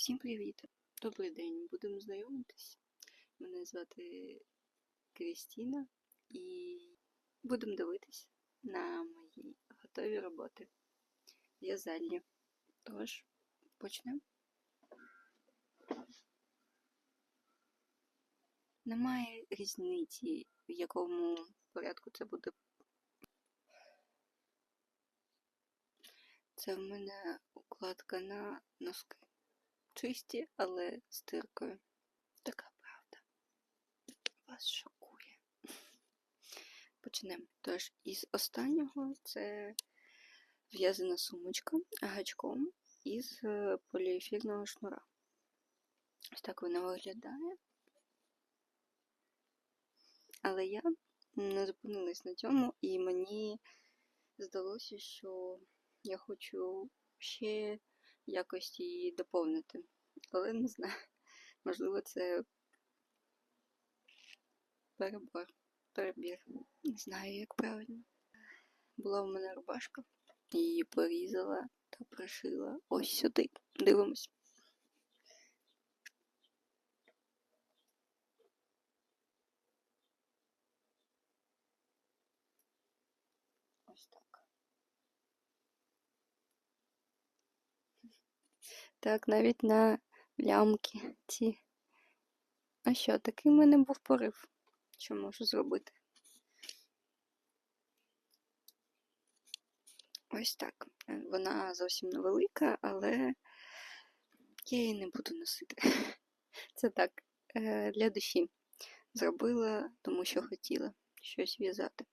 Всім привіт! Добрий день! Будемо знайомитись. Мене звати Крістіна і будемо дивитись на мої готові роботи в'язальні. Тож, почнемо. Немає різниці, в якому порядку це буде. Це в мене укладка на носки чисті, але з диркою. Така правда. Вас шокує. Почнемо. Тож, із останнього це в'язана сумочка гачком із е, поліефірного шнура. Ось так вона виглядає. Але я не зупинилась на цьому, і мені здалося, що я хочу ще якось її доповнити. Але не знаю. Можливо, це перебор. Перебір. Не знаю, як правильно. Була в мене рубашка. Її порізала та пришила ось сюди. Дивимось. Ось так. Так, навіть на лямки ці. А що, такий в мене був порив. Що можу зробити? Ось так. Вона зовсім невелика, але я її не буду носити. Це так, е, для душі. Зробила, тому що хотіла щось в'язати.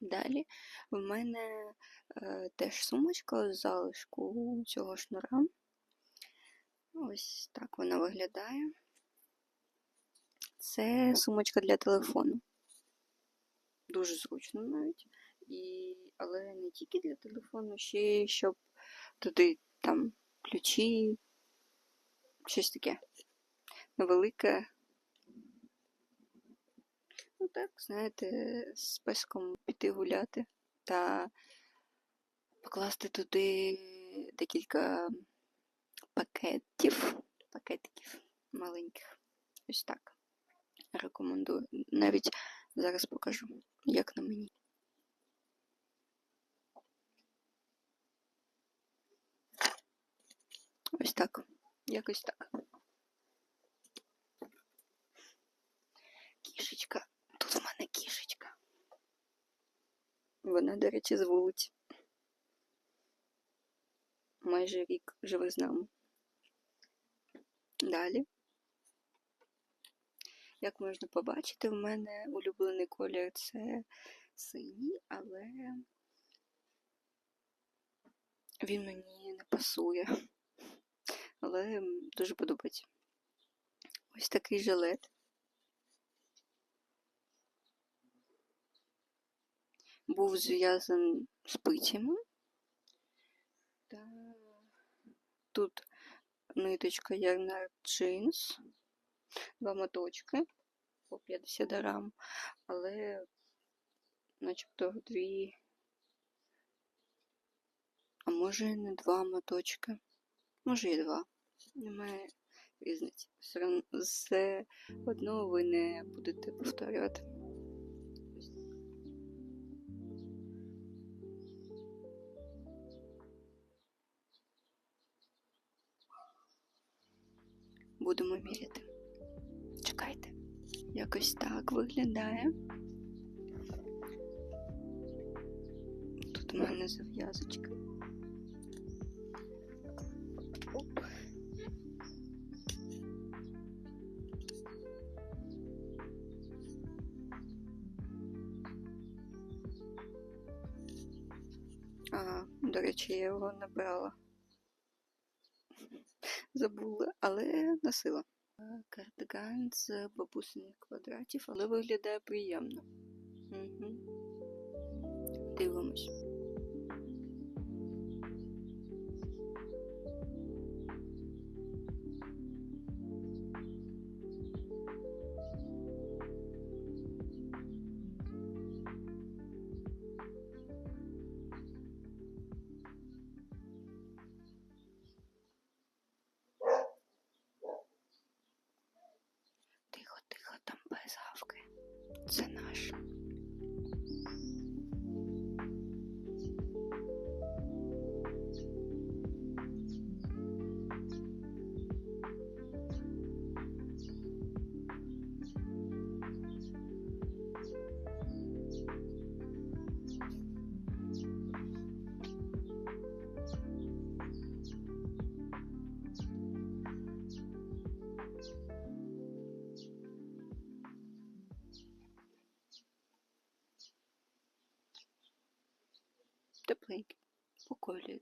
Далі в мене е, теж сумочка з залишку цього шнура. Ось так вона виглядає. Це сумочка для телефону. Дуже зручно навіть. І... Але не тільки для телефону, ще й щоб туди там ключі, щось таке невелике. Ну так, знаєте, з песком піти гуляти та покласти туди декілька пакетів, пакетиків маленьких. Ось так. Рекомендую. Навіть зараз покажу, як на мені. Ось так. Якось так. Кішечка. Тут у мене кішечка. Вона, до речі, з вулиці. Майже рік живе з нами. Далі. Як можна побачити, в мене улюблений колір це синій, але він мені не пасує. Але дуже подобається. Ось такий жилет. Був зв'язаний спицями. Та тут ниточка Ярнар джинс, два моточки по 50 грам, але начебто дві, а може і не два моточки, може і два. Немає різниці. Все, одно, ви не будете повторювати. Будемо міряти. Чекайте. Якось так виглядає. Тут у мене зав'язочка. До речі, я його не брала. Забула, але носила. Е, Кардиган з бабусиних квадратів, але виглядає приємно. Угу. Дивимось.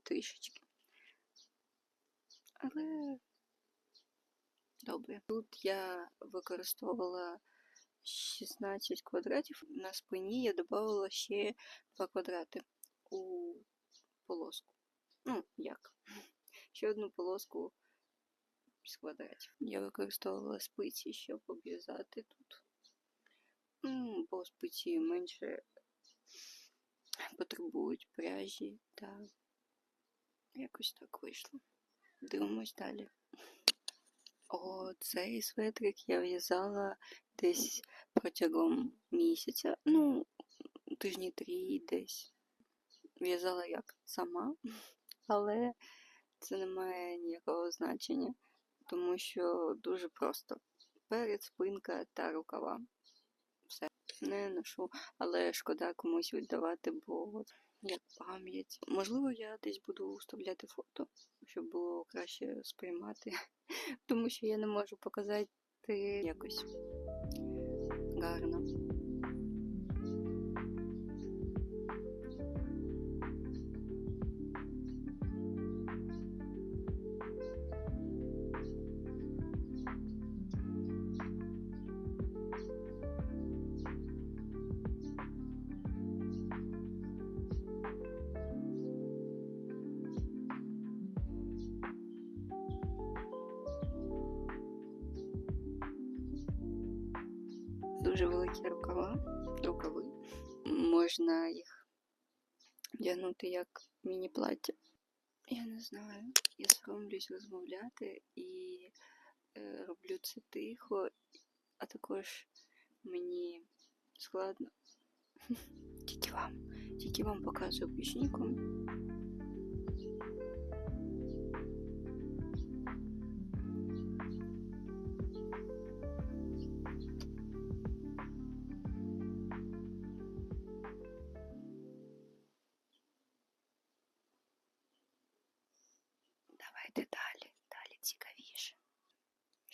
Трішечки. Але добре. Тут я використовувала 16 квадратів. На спині я додавала ще 2 квадрати у полоску. Ну, як? Ще одну полоску з квадратів. Я використовувала спиці, щоб обв'язати тут. Ну, бо спиці менше потребують пряжі та якось так вийшло. Дивимось далі. О, цей светрик я в'язала десь протягом місяця, ну, тижні три десь. В'язала як сама, але це не має ніякого значення, тому що дуже просто. Перед, спинка та рукава. Все, не ношу, але шкода комусь віддавати, бо як пам'ять. Можливо, я десь буду вставляти фото, щоб було краще сприймати, тому що я не можу показати якось гарно. Великі рукава, рукави. Можна їх вдягнути як міні-плаття. Я не знаю. Я соромлюсь розмовляти і е, роблю це тихо, а також мені складно. Тільки вам, тільки вам показую пічніку.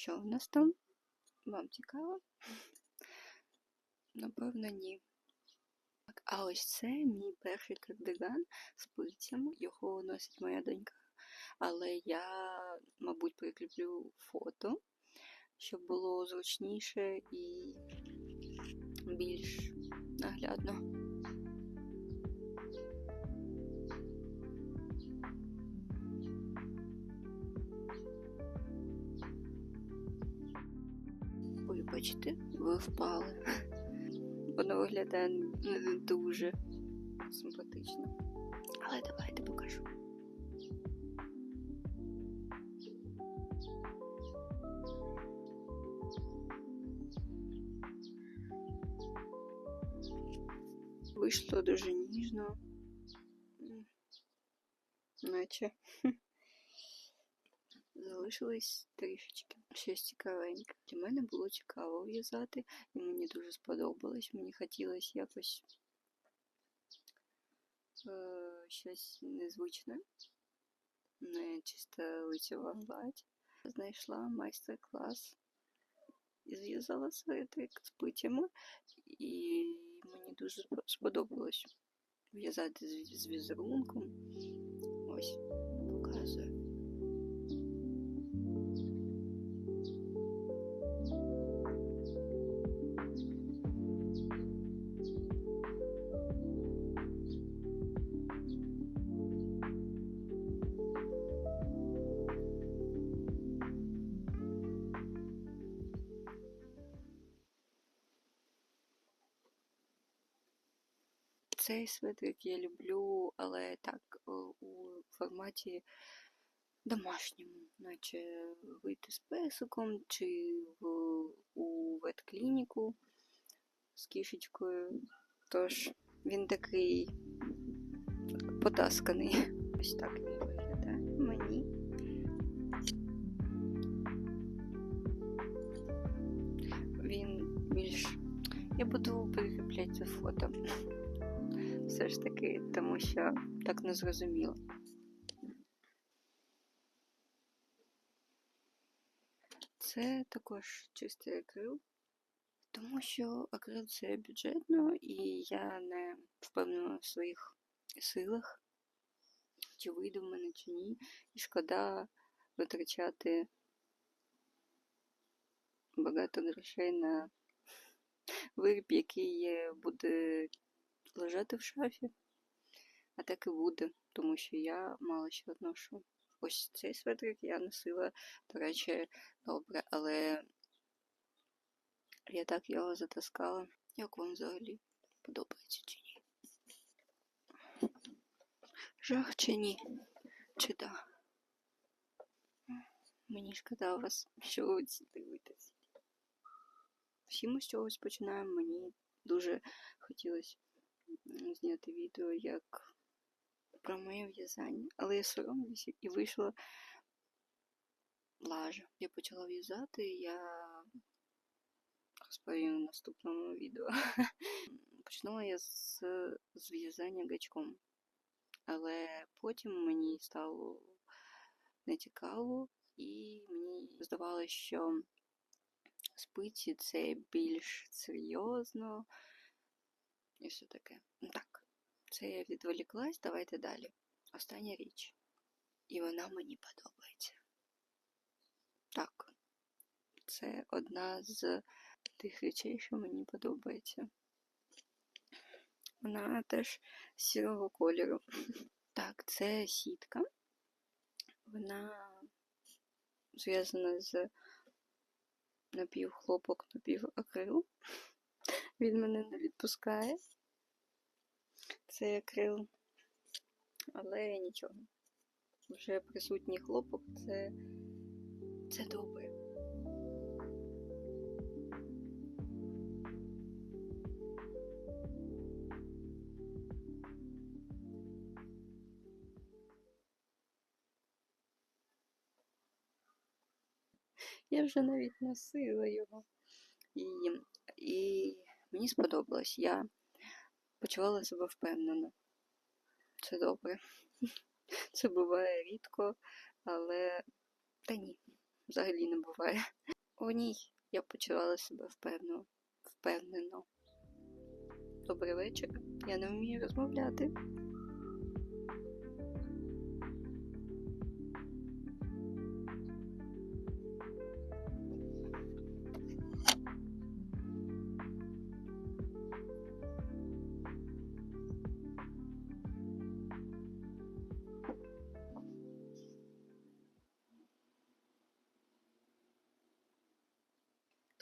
Що в нас там? Вам цікаво? Напевно, ні. А ось це мій перший кардиган з пильцями. Його носить моя донька. Але я, мабуть, прикріплю фото, щоб було зручніше і більш наглядно. Вибачте, ви впали. Воно виглядає не дуже симпатично. Але давайте покажу. Вийшло дуже ніжно. Наче залишилось трішечки. Щось цікавеньке. Для мене було цікаво в'язати, і мені дуже сподобалось. Мені хотілося якось е, щось незвичне, не чисто лицева гладь. Знайшла майстер-клас і зв'язала светрик з питями, і мені дуже сподобалось в'язати з, візерунком. Ось, Цей светрик я люблю, але так е, у форматі домашньому, наче вийти з песиком чи в, у ветклініку з кішечкою. Тож він такий потасканий. Ось так він виглядає мені. Він більш. Я буду прикріпляти фото все ж таки, тому що так не зрозуміло. Це також чистий акрил, тому що акрил це бюджетно, і я не впевнена в своїх силах чи вийде в мене, чи ні. І шкода витрачати багато грошей на виріб, який буде лежати в шафі. А так і буде, тому що я мало що ношу. Ось цей светрик я носила, до речі, добре, але я так його затаскала. Як вам взагалі подобається чи ні? Жах чи ні? Чи да? Мені шкода вас, що ви дивитесь. Всі ми з чогось починаємо. Мені дуже хотілося зняти відео як про моє в'язання, але я соромлюся і вийшла лажа. Я почала в'язати, я розповім в наступному відео. Почнула я з, з в'язання гачком, але потім мені стало нецікаво, і мені здавалося, що спиці це більш серйозно і все таке. Так, це я відволіклась, давайте далі. Остання річ. І вона мені подобається. Так, це одна з тих речей, що мені подобається. Вона теж сірого кольору. Так, це сітка. Вона зв'язана з напівхлопок, напівакрил. Він мене не відпускає. Це акрил. Але нічого. Вже присутній хлопок це, це добре. Я вже навіть носила його. І, і мені сподобалось. Я почувала себе впевнено. Це добре. Це буває рідко, але та ні, взагалі не буває. У ній я почувала себе впевнено. впевнено. Добрий вечір. Я не вмію розмовляти.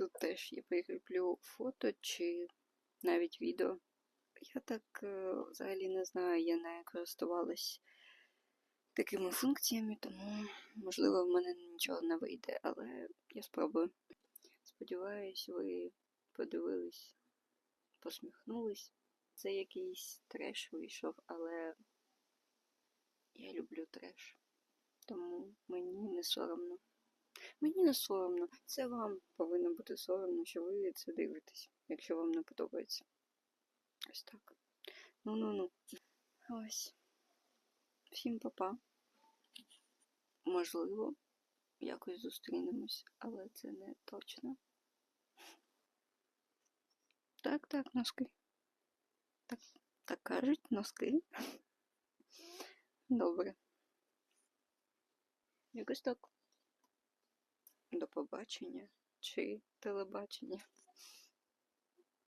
Тут теж я прикріплю фото чи навіть відео. Я так е, взагалі не знаю, я не користувалась такими функціями, тому, можливо, в мене нічого не вийде, але я спробую. Сподіваюсь, ви подивились, посміхнулись. Це якийсь треш вийшов, але я люблю треш. Тому мені не соромно. Мені не соромно. Це вам повинно бути соромно, що ви це дивитесь, якщо вам не подобається. Ось так. Ну-ну-ну. Ось. Всім па-па. Можливо, якось зустрінемось, але це не точно. Так, так, носки. Так, так кажуть, носки. Добре. Якось так. До побачення чи телебачення.